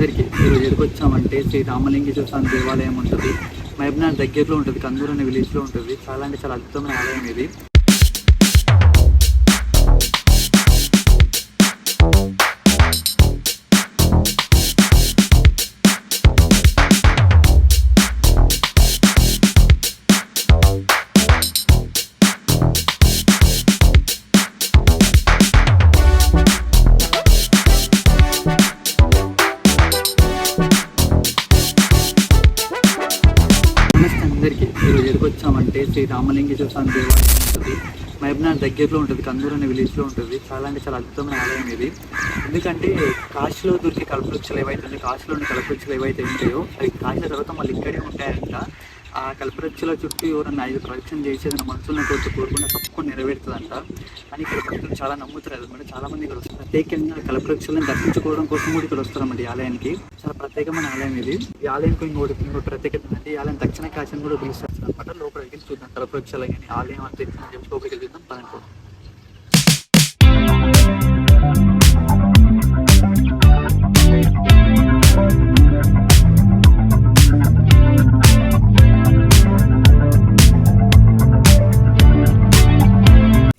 అందరికీ మీరు ఎక్కడికి వచ్చామంటే శ్రీ రామలింగేశ్వర స్వామి దేవాలయం ఉంటుంది. మహబ్నాథ్ దగ్గరలో ఉంటుంది కందూరు అనే విలేజ్లో ఉంటుంది. చాలా అంటే చాలా అద్భుతమైన ఆలయం ఇది. ఈరోజు ఎక్కడికి శ్రీ రామలింగేశ్వర స్వామి దేవాలయం ఉంటుంది. మహబ్నాథ్ దగ్గరలో ఉంటుంది కందూరు అనే విలేజ్లో ఉంటుంది. చాలా అంటే చాలా అద్భుతమైన ఆలయం ఇది. ఎందుకంటే కాశీలో దొరికే కల్పవృక్షాలు ఏవైతే ఉన్నాయో కాశీలో ఉన్న కల్పవృక్షాలు ఏవైతే ఉంటాయో అవి కాశీల తర్వాత మళ్ళీ ఇక్కడే ఉంటాయంట. ఆ కల్పవృక్షాల చుట్టూ ఎవరన్నా ఐదు ప్రదక్షిణ చేసి నా మనసులో కోరిక కోరుకున్న తప్పకుండా నెరవేరుతుందంట. అని ఇక్కడ భక్తులు చాలా నమ్ముతారు అనమాట చాలా మంది ఇక్కడ వస్తారు. ప్రత్యేకంగా కల్పవృక్షాలను దర్శించుకోవడం కోసం కూడా ఇక్కడ వస్తారన్నమాట ఈ ఆలయానికి. చాలా ప్రత్యేకమైన ఆలయం ఇది. ఈ ఆలయం ఇంకోటి ఇంకోటి ప్రత్యేకత ఈ ఆలయం దక్షిణ కాశీని కూడా పిలుస్తారు. అనమాట లోపలికి చూద్దాం. కల్పవృక్షాలు కానీ ఆలయం అంతా చూద్దాం పదండి.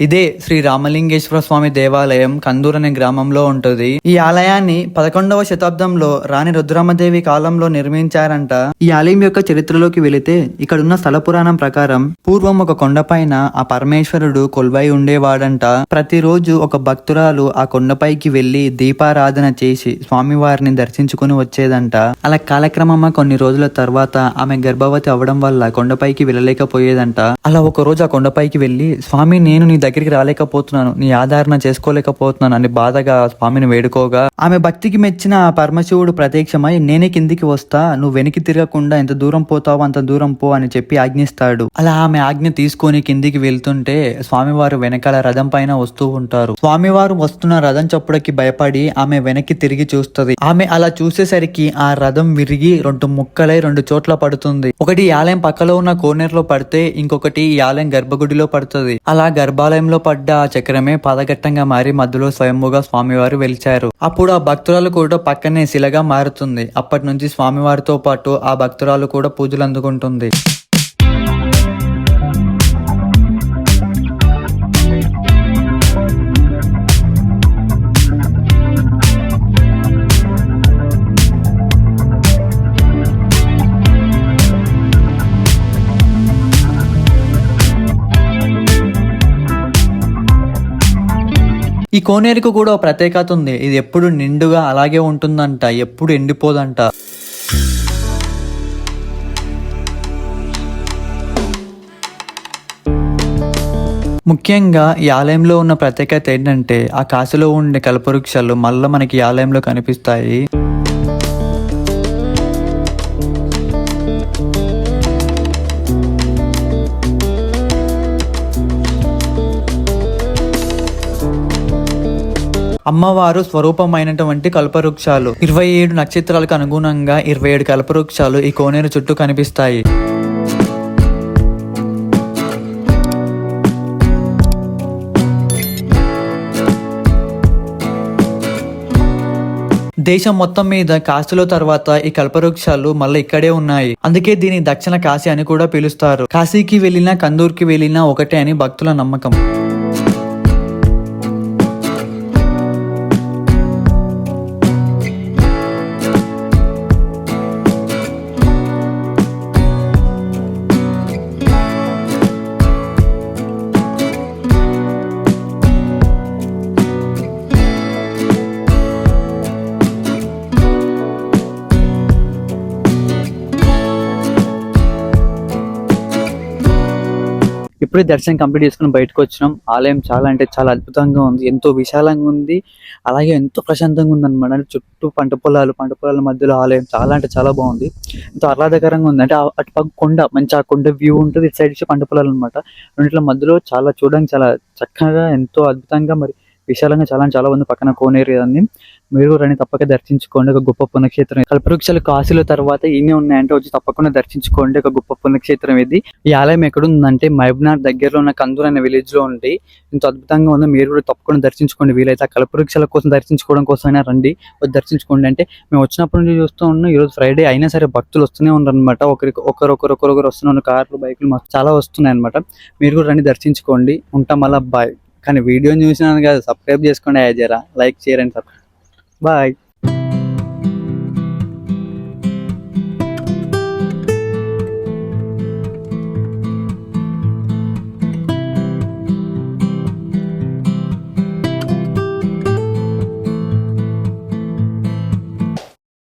ఇదే శ్రీ రామలింగేశ్వర స్వామి దేవాలయం కందూర్ అనే గ్రామంలో ఉంటుంది. ఈ ఆలయాన్ని పదకొండవ శతాబ్దంలో రాణి రుద్రమదేవి కాలంలో నిర్మించారంట. ఈ ఆలయం యొక్క చరిత్రలోకి వెళితే ఇక్కడున్న స్థల పురాణం ప్రకారం పూర్వం ఒక కొండపైన ఆ పరమేశ్వరుడు కొల్వై ఉండేవాడంట. ప్రతిరోజు ఒక భక్తురాలు ఆ కొండపైకి వెళ్ళి దీపారాధన చేసి స్వామివారిని దర్శించుకుని వచ్చేదంట. అలా కాలక్రమంగా కొన్ని రోజుల తర్వాత ఆమె గర్భవతి అవడం వల్ల కొండపైకి వెళ్ళలేకపోయేదంట. అలా ఒక రోజు ఆ కొండపైకి వెళ్ళి స్వామి నేను నీ దగ్గరికి రాలేకపోతున్నాను నీ ఆధారణ చేసుకోలేకపోతున్నాను అని బాధగా స్వామిని వేడుకోగా ఆమె భక్తికి మెచ్చిన పరమశివుడు ప్రత్యక్షమై నేనే కిందికి వస్తా నువ్వు వెనక్కి తిరగకుండా ఎంత దూరం పోతావో అంత దూరం పో అని చెప్పి ఆజ్ఞిస్తాడు. అలా ఆమె ఆజ్ఞ తీసుకొని కిందికి వెళ్తుంటే స్వామివారు వెనకాల రథం పైన వస్తూ ఉంటారు. స్వామివారు వస్తున్న రథం చప్పుడకి భయపడి ఆమె వెనక్కి తిరిగి చూస్తది. ఆమె అలా చూసేసరికి ఆ రథం విరిగి రెండు ముక్కలై రెండు చోట్ల పడుతుంది. ఒకటి ఈ ఆలయం పక్కలో ఉన్న కోనేరులో పడితే ఇంకొకటి ఈ ఆలయం గర్భగుడిలో పడుతుంది. అలా గర్భాలయం ఆలయంలో పడ్డ ఆ చక్రమే పదఘట్టంగా మారి మధ్యలో స్వయంభూగా స్వామివారు వెలిచారు. అప్పుడు ఆ భక్తురాలు కూడా పక్కనే శిలగా మారుతుంది. అప్పటి నుంచి స్వామివారితో పాటు ఆ భక్తురాలు కూడా పూజలు అందుకుంటుంది ఈ కోనేరుకు కూడా ప్రత్యేకత ఉంది. ఇది ఎప్పుడు నిండుగా అలాగే ఉంటుందంట ఎప్పుడు ఎండిపోదంట. ముఖ్యంగా ఈ ఆలయంలో ఉన్న ప్రత్యేకత ఏంటంటే ఆ కాశీలో ఉండే కల్పవృక్షాలు మళ్ళీ మనకి ఈ ఆలయంలో కనిపిస్తాయి. అమ్మవారు స్వరూపమైనటువంటి కల్పవృక్షాలు. ఇరవై ఏడు నక్షత్రాలకు అనుగుణంగా ఇరవై ఏడు కల్పవృక్షాలు ఈ కోనేరు చుట్టూ కనిపిస్తాయి. దేశం మొత్తం మీద కాశీలో తర్వాత ఈ కల్పవృక్షాలు మళ్ళీ ఇక్కడే ఉన్నాయి. అందుకే దీని దక్షిణ కాశీ అని కూడా పిలుస్తారు. కాశీకి వెళ్ళినా కందూర్కి వెళ్ళినా ఒకటే అని భక్తుల నమ్మకం. ఇప్పుడే దర్శనం కంప్లీట్ చేసుకుని బయటకు వచ్చినాం. ఆలయం చాలా అంటే చాలా అద్భుతంగా ఉంది. ఎంతో విశాలంగా ఉంది. అలాగే ఎంతో ప్రశాంతంగా ఉంది అనమాట చుట్టూ పంట పొలాలు పంట పొలాల మధ్యలో ఆలయం చాలా అంటే చాలా బాగుంది. ఎంతో ఆహ్లాదకరంగా ఉంది. అంటే అటు పక్క కొండ మంచి ఆ కొండ వ్యూ ఉంటుంది. ఇటు సైడ్ పంట పొలాలు అనమాట రెండింటి మధ్యలో చాలా చూడడానికి చాలా చక్కగా ఎంతో అద్భుతంగా మరి విశాలంగా చాలా చాలా ఉంది. పక్కన కోనేరు అన్ని మీరు కూడా రండి తప్పక దర్శించుకోండి ఒక గొప్ప పుణ్యక్షేత్రం. కల్పవృక్షాలు కాశీల తర్వాత ఇన్ని ఉన్నాయంటే వచ్చి తప్పకుండా దర్శించుకోండి ఒక గొప్ప పుణ్యక్షేత్రం ఇది. ఈ ఆలయం ఎక్కడ ఉందంటే మహబూబ్నగర్ దగ్గరలో ఉన్న కందూర్ అనే విలేజ్లో ఉంది. ఇంత అద్భుతంగా ఉంది మీరు కూడా తప్పకుండా దర్శించుకోండి వీలైతే. ఆ కల్పవృక్షాల కోసం దర్శించుకోవడం కోసమైనా రండి వచ్చి దర్శించుకోండి. అంటే మేము వచ్చినప్పటి నుంచి చూస్తూ ఉన్నాం ఈ రోజు ఫ్రైడే అయినా సరే భక్తులు వస్తూనే ఉన్నారు అనమాట ఒకరికి ఒకరు ఒకరు ఒకరు వస్తున్నారు కార్లు బైకులు చాలా వస్తున్నాయి అనమాట మీరు కూడా రండి దర్శించుకోండి ఉంటాం అలా. బాయ్. కానీ వీడియోని చూసినాను కదా సబ్స్క్రైబ్ చేసుకోండి అయ్యా జరా. Like share and subscribe bye